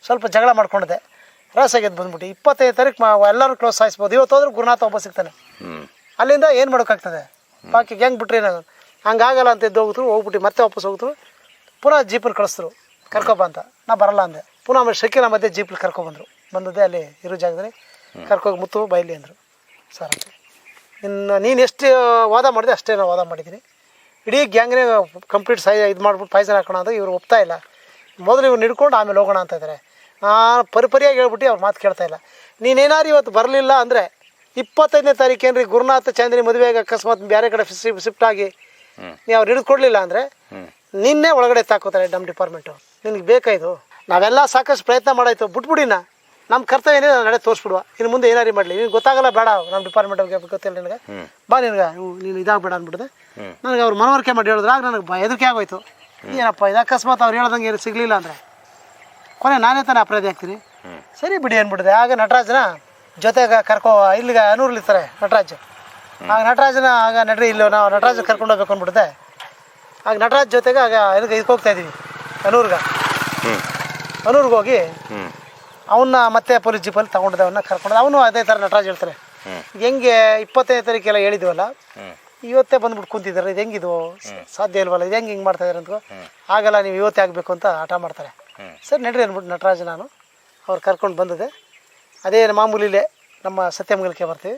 ಸ್ವಲ್ಪ ಜಗಳ ಮಾಡ್ಕೊಂಡಿದ್ದೆ ರಾಸ್ ಆಗಿದ್ದು ಬಂದ್ಬಿಟ್ಟು ಇಪ್ಪತ್ತೈದು ತಾರೀಕು ಮಾ ಎಲ್ಲರೂ ಕ್ಲೋಸ್ ಸಾಯಿಸ್ಬೋದು ಇವತ್ತು ಹೋದ್ರೆ ಗುರುನಾಥ ಒಬ್ಬ ಸಿಗ್ತಾನೆ. ಅಲ್ಲಿಂದ ಏನು ಮಾಡೋಕ್ಕಾಗ್ತದೆ? ಬಾಕಿ ಹೆಂಗೆ ಬಿಟ್ರಿ ನಾನು ಹಂಗಾಗಲ್ಲ ಅಂತ ಎದ್ದು ಹೋಗಿದ್ರು ಹೋಗ್ಬಿಟ್ಟು ಮತ್ತೆ ವಾಪಸ್ ಹೋಗ್ತು ಪುನಃ ಜೀಪಲ್ಲಿ ಕಳಿಸಿದ್ರು ಕರ್ಕೊಬ ಅಂತ. ನಾ ಬರಲ್ಲ ಅಂದೆ. ಪುನಃ ಆಮೇಲೆ ಶಕಿಲ ಮತ್ತೆ ಜೀಪಲ್ಲಿ ಕರ್ಕೊಬಂದರು ಬಂದದ್ದೇ ಅಲ್ಲಿ ಇರೋ ಜಾಗದಲ್ಲಿ ಕರ್ಕೋಗಿ ಮುತ್ತು ಬೈಲಿ ಅಂದರು. ಸರ್ ಅಂತ ಇನ್ನು ನೀನು ಎಷ್ಟು ವಾದ ಮಾಡಿದೆ ಅಷ್ಟೇ ನಾನು ವಾದ ಮಾಡಿದ್ದೀನಿ. ಇಡೀ ಗ್ಯಾಂಗ್ನೇ ಕಂಪ್ಲೀಟ್ ಸೈ ಇದು ಮಾಡ್ಬಿಟ್ಟು ಪಾಯ್ಸನ್ ಹಾಕೋಣ ಅಂತ ಇವರು ಒಪ್ತಾ ಇಲ್ಲ. ಮೊದಲು ಇವ್ರು ಹಿಡ್ಕೊಂಡು ಆಮೇಲೆ ಹೋಗೋಣ ಅಂತ ಇದ್ದಾರೆ ನಾನು ಪರಿಪರಿಯಾಗಿ ಹೇಳ್ಬಿಟ್ಟು ಅವ್ರು ಮಾತು ಕೇಳ್ತಾ ಇಲ್ಲ. ನೀನೇನಾರು ಇವತ್ತು ಬರಲಿಲ್ಲ ಅಂದರೆ ಇಪ್ಪತ್ತೈದನೇ ತಾರೀಕು ಏನ್ರಿ ಗುರುನಾಥ ಚಂದ್ರಿ ಮದುವೆಗೆ ಅಕಸ್ಮಾತ್ ಬೇರೆ ಕಡೆ ಶಿಫ್ಟ್ ಆಗಿ ನೀವು ಅವ್ರು ಹಿಡಿದು ಕೊಡಲಿಲ್ಲ ಅಂದರೆ ನಿನ್ನೆ ಒಳಗಡೆ ತಾಕೋತಾರೆ ನಮ್ಮ ಡಿಪಾರ್ಟ್ಮೆಂಟು. ನಿನಗೆ ಬೇಕಾಯ್ತು ನಾವೆಲ್ಲ ಸಾಕಷ್ಟು ಪ್ರಯತ್ನ ಮಾಡಾಯ್ತು. ಬಿಟ್ಬಿಡಿನ ನಮ್ಮ ಕರ್ತವ್ಯ ಏನಿದೆ ನಡೆ ತೋರಿಸ್ಬಿಡುವ ಇನ್ನು ಮುಂದೆ ಏನಾರು ಮಾಡಲಿ. ನಿನಗೆ ಗೊತ್ತಾಗಲ್ಲ ಬೇಡ ನಮ್ಮ ಡಿಪಾರ್ಟ್ಮೆಂಟ್ ಬಗ್ಗೆ ಗೊತ್ತಿಲ್ಲ ನಿನಗೆ. ಬಾ ನಿನಗೆ. ನೀನು ಇದಾಗ್ಬೇಡ ಅಂದ್ಬಿಟ್ಟಿದೆ ನನಗೆ ಅವ್ರು ಮನವರಿಕೆ ಮಾಡಿ ಹೇಳಿದ್ರೆ ಆಗ ನನಗೆ ಹೆದರಿಕೆ ಆಗೋಯ್ತು. ಏನಪ್ಪ, ಇದು ಅಕಸ್ಮಾತ್ ಅವ್ರು ಹೇಳ್ದಂಗೆ ಏನು ಸಿಗಲಿಲ್ಲ ಅಂದರೆ? ಕೊನೆ ನಾನೇ ತಾನೇ ಅಪರಾಧಿ ಆಗ್ತೀನಿ. ಸರಿ ಬಿಡಿ ಅಂದ್ಬಿಟ್ಟಿದೆ ಆಗ ನಟರಾಜನ ಜೊತೆಗೆ ಕರ್ಕೋ ಇಲ್ಲಿಗೆ ಅನೂರ್ಲಿರ್ತಾರೆ ನಟರಾಜ್. ಆಗ ನಟರಾಜನ ಆಗ ನಡ್ರಿ ಇಲ್ಲೋ ನಾವು ನಟರಾಜ್ ಕರ್ಕೊಂಡು ಹೋಗ್ಬೇಕು ಅಂದ್ಬಿಡುತ್ತೆ. ಆಗ ನಟರಾಜ್ ಜೊತೆಗೆ ಆಗ ಇದಕ್ಕೆ ಇದಕ್ಕೆ ಹೋಗ್ತಾ ಇದ್ದೀವಿ ಅನೂರ್ಗ. ಅನೂರ್ಗೆ ಹೋಗಿ ಅವನ್ನ ಮತ್ತೆ ಪೊಲೀಸ್ ಜೀಪಲ್ಲಿ ತಗೊಂಡಿದ್ದೆ ಅವನ್ನ ಕರ್ಕೊಂಡು. ಅವನು ಅದೇ ಥರ ನಟರಾಜ್ ಹೇಳ್ತಾರೆ ಹೆಂಗೆ ಇಪ್ಪತ್ತೈದು ತಾರೀಕೆಲ್ಲ ಹೇಳಿದ್ವಲ್ಲ ಇವತ್ತೇ ಬಂದ್ಬಿಟ್ಟು ಕುಂತಿದ್ದಾರೆ. ಇದು ಹೆಂಗಿದು? ಸಾಧ್ಯ ಇಲ್ವಲ್ಲ? ಇದು ಹೆಂಗೆ ಹಿಂಗೆ ಮಾಡ್ತಾ ಇದ್ದಾರೆ ಅಂತ ಆಗಲ್ಲ ನೀವು ಇವತ್ತೇ ಆಗಬೇಕು ಅಂತ ಆಟ ಮಾಡ್ತಾರೆ. ಸರ್ ನಡ್ರಿ ಅಂದ್ಬಿಟ್ಟು ನಟರಾಜ್ ನಾನು. ಅವ್ರು ಕರ್ಕೊಂಡು ಬಂದಿದೆ ಅದೇ ಮಾಮೂಲಿಲೇ ನಮ್ಮ ಸತ್ಯಮಂಗಲಕ್ಕೆ ಬರ್ತೀವಿ.